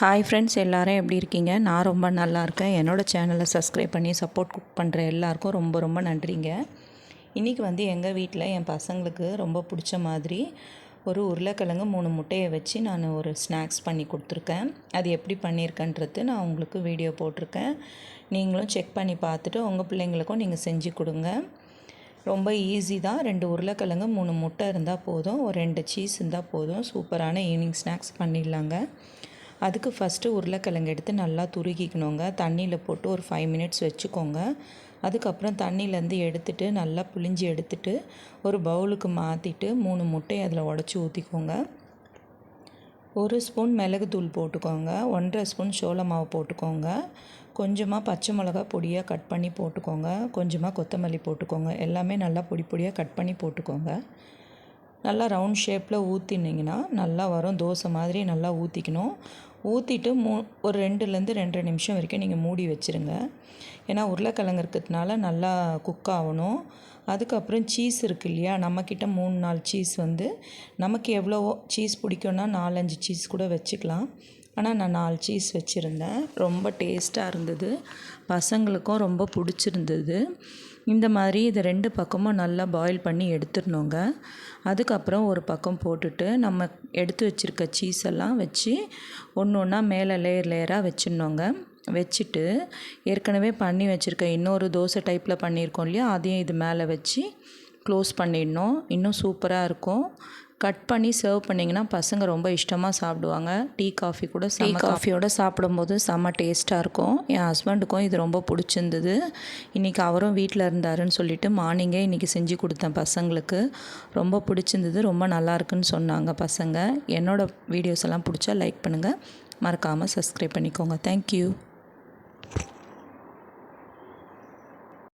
Hi friends எல்லோரும் எப்படி இருக்கீங்க? நான் ரொம்ப நல்லா இருக்கேன். என்னோடய சேனலை சப்ஸ்கிரைப் பண்ணி சப்போர்ட் குக் பண்ணுற எல்லாருக்கும் ரொம்ப ரொம்ப நன்றிங்க. இன்றைக்கி வந்து எங்கள் வீட்டில் என் பசங்களுக்கு ரொம்ப பிடிச்ச மாதிரி ஒரு உருளைக்கிழங்கு மூணு முட்டையை வச்சு நான் ஒரு ஸ்நாக்ஸ் பண்ணி கொடுத்துருக்கேன். அது எப்படி பண்ணியிருக்கன்றது நான் உங்களுக்கு வீடியோ போட்டிருக்கேன். நீங்களும் செக் பண்ணி பார்த்துட்டு உங்கள் பிள்ளைங்களுக்கும் நீங்கள் செஞ்சு கொடுங்க. ரொம்ப ஈஸி தான். ரெண்டு உருளைக்கிழங்கு மூணு முட்டை இருந்தால் போதும். ஒரு ரெண்டு சீஸ் இருந்தால் போதும். சூப்பரான ஈவினிங் ஸ்நாக்ஸ் பண்ணிடலாங்க. அதுக்கு ஃபஸ்ட்டு உருளைக்கிழங்கு எடுத்து நல்லா துருகிக்கணுங்க. தண்ணியில் போட்டு ஒரு ஃபைவ் மினிட்ஸ் வச்சுக்கோங்க. அதுக்கப்புறம் தண்ணியிலேருந்து எடுத்துட்டு நல்லா புளிஞ்சு எடுத்துட்டு ஒரு பவுலுக்கு மாற்றிட்டு மூணு முட்டையை அதில் உடச்சி ஊற்றிக்கோங்க ஒரு ஸ்பூன் மிளகுத்தூள் போட்டுக்கோங்க. ஒன்றரை ஸ்பூன் சோள மாவு போட்டுக்கோங்க. கொஞ்சமாக பச்சை மிளகா பொடியாக கட் பண்ணி போட்டுக்கோங்க. கொஞ்சமாக கொத்தமல்லி போட்டுக்கோங்க. எல்லாமே நல்லா பொடி பொடியாக கட் பண்ணி போட்டுக்கோங்க. நல்லா ரவுண்ட் ஷேப்பில் ஊற்றினீங்கன்னா நல்லா வரும். தோசை மாதிரி நல்லா ஊற்றிக்கணும் ஊற்றிட்டு மூ ஒரு ரெண்டுலேருந்து ரெண்டரை நிமிஷம் வரைக்கும் நீங்கள் மூடி வச்சுருங்க. ஏன்னா உருளைக்கிழங்கு இருக்கிறதுனால நல்லா குக் ஆகணும். அதுக்கப்புறம் சீஸ் இருக்கு இல்லையா? நம்மக்கிட்ட மூணு நாலு சீஸ் வந்து நமக்கு எவ்வளவோ சீஸ் பிடிக்கும்னா நாலஞ்சு சீஸ் கூட வச்சுக்கலாம். ஆனால் நான் நாலு சீஸ் வச்சுருந்தேன். ரொம்ப டேஸ்ட்டாக இருந்தது. பசங்களுக்கும் ரொம்ப பிடிச்சிருந்தது. இந்த மாதிரி இது ரெண்டு பக்கமும் நல்லா பாயில் பண்ணி எடுத்துடணுங்க. அதுக்கப்புறம் ஒரு பக்கம் போட்டுட்டு நம்ம எடுத்து வச்சுருக்க சீஸ் எல்லாம் வச்சு ஒன்று ஒன்றா மேலே லேயர் லேயராக வச்சிடணுங்க. வச்சுட்டு ஏற்கனவே பண்ணி வச்சுருக்க இன்னொரு தோசை டைப்பில் பண்ணியிருக்கோம் இல்லையா? அதையும் இது மேலே வச்சு க்ளோஸ் பண்ணிடணும். இன்னும் சூப்பராக இருக்கும். கட் பண்ணி சர்வ் பண்ணிங்கன்னா பசங்க ரொம்ப இஷ்டமாக சாப்பிடுவாங்க. டீ காஃபி கூட டீ காஃபியோட சாப்பிடும்போது செம்ம டேஸ்ட்டாக இருக்கும். என் ஹஸ்பண்டுக்கும் இது ரொம்ப பிடிச்சிருந்தது. இன்றைக்கி அவரும் வீட்டில் இருந்தாருன்னு சொல்லிட்டு மார்னிங்கே இன்றைக்கி செஞ்சு கொடுத்தேன் பசங்களுக்கு. ரொம்ப பிடிச்சிருந்தது. ரொம்ப நல்லா இருக்குன்னு சொன்னாங்க பசங்க. என்னோடய வீடியோஸ் எல்லாம் பிடிச்சா லைக் பண்ணுங்கள் மறக்காமல் சப்ஸ்கிரைப் பண்ணிக்கோங்க. தேங்க்யூ